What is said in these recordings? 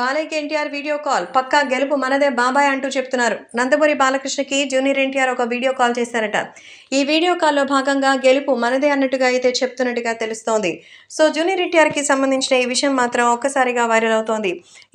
బాలయ్యకి NTR video call. పక్కా గెలుపు మనదే బాబాయ్ అంటూ చెప్తున్నారు. నందమూరి బాలకృష్ణకి జూనియర్ ఎన్టీఆర్ ఒక వీడియో కాల్ చేశారట. ఈ వీడియో కాల్లో భాగంగా గెలుపు మనదే అన్నట్టుగా అయితే చెప్తున్నట్టుగా తెలుస్తోంది. సో జూనియర్ ఎన్టీఆర్కి సంబంధించిన ఈ విషయం మాత్రం ఒక్కసారిగా వైరల్ అవుతోంది.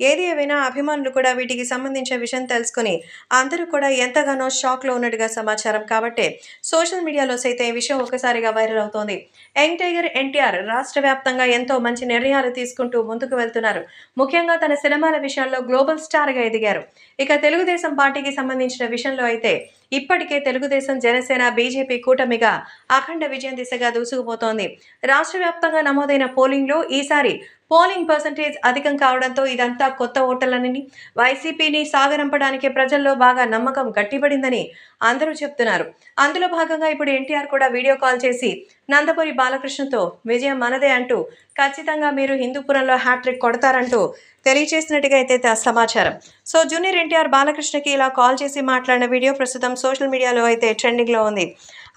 ఏది ఏమైనా అభిమానులు కూడా వీటికి సంబంధించిన విషయం తెలుసుకుని అందరూ కూడా ఎంతగానో షాక్లో ఉన్నట్టుగా సమాచారం కాబట్టి సోషల్ మీడియాలో సైతం ఈ విషయం ఒక్కసారిగా వైరల్ అవుతోంది. యంగ్ టైగర్ ఎన్టీఆర్ రాష్ట్ర వ్యాప్తంగా ఎంతో మంచి నిర్ణయాలు తీసుకుంటూ ముందుకు వెళ్తున్నారు. ముఖ్యంగా తన సినిమాల విషయంలో గ్లోబల్ స్టార్గా ఎదిగారు. ఇక తెలుగుదేశం పార్టీకి సంబంధించిన విషయంలో అయితే ఇప్పటికే తెలుగుదేశం జనసేన బీజేపీ కూటమిగా అఖండ విజయం దిశగా దూసుకుపోతోంది. రాష్ట్ర వ్యాప్తంగా నమోదైన పోలింగ్లో ఈసారి పోలింగ్ పర్సంటేజ్ అధికం కావడంతో ఇదంతా కొత్త ఓటర్లని వైసీపీని సాగరంపడానికి ప్రజల్లో బాగా నమ్మకం గట్టిపడిందని అందరూ చెప్తున్నారు. అందులో భాగంగా ఇప్పుడు ఎన్టీఆర్ కూడా వీడియో కాల్ చేసి నందపురి బాలకృష్ణతో విజయం మనదే అంటూ ఖచ్చితంగా మీరు హిందూపురంలో హ్యాట్రిక్ కొడతారంటూ తెలియచేసినట్టుగా అయితే సమాచారం. సో జూనియర్ ఎన్టీఆర్ బాలకృష్ణకి ఇలా కాల్ చేసి మాట్లాడిన వీడియో ప్రస్తుతం సోషల్ మీడియాలో అయితే ట్రెండింగ్లో ఉంది.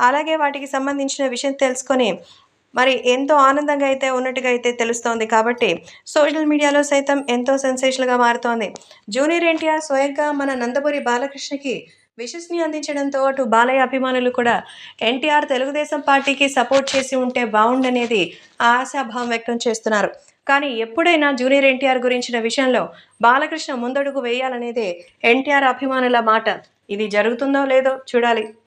అలాగే వాటికి సంబంధించిన విషయం తెలుసుకొని మరి ఎంతో ఆనందంగా అయితే ఉన్నట్టుగా అయితే తెలుస్తోంది కాబట్టి సోషల్ మీడియాలో సైతం ఎంతో సెన్సేషన్గా మారుతోంది. జూనియర్ ఎన్టీఆర్ స్వయంగా మన నందమూరి బాలకృష్ణకి విషస్ని అందించడంతో అటు బాలయ్య అభిమానులు కూడా ఎన్టీఆర్ తెలుగుదేశం పార్టీకి సపోర్ట్ చేసి ఉంటే బాగుండనేది ఆశాభావం వ్యక్తం చేస్తున్నారు. కానీ ఎప్పుడైనా జూనియర్ ఎన్టీఆర్ గురించిన విషయంలో బాలకృష్ణ ముందడుగు వేయాలనేదే ఎన్టీఆర్ అభిమానుల మాట. ఇది జరుగుతుందో లేదో చూడాలి.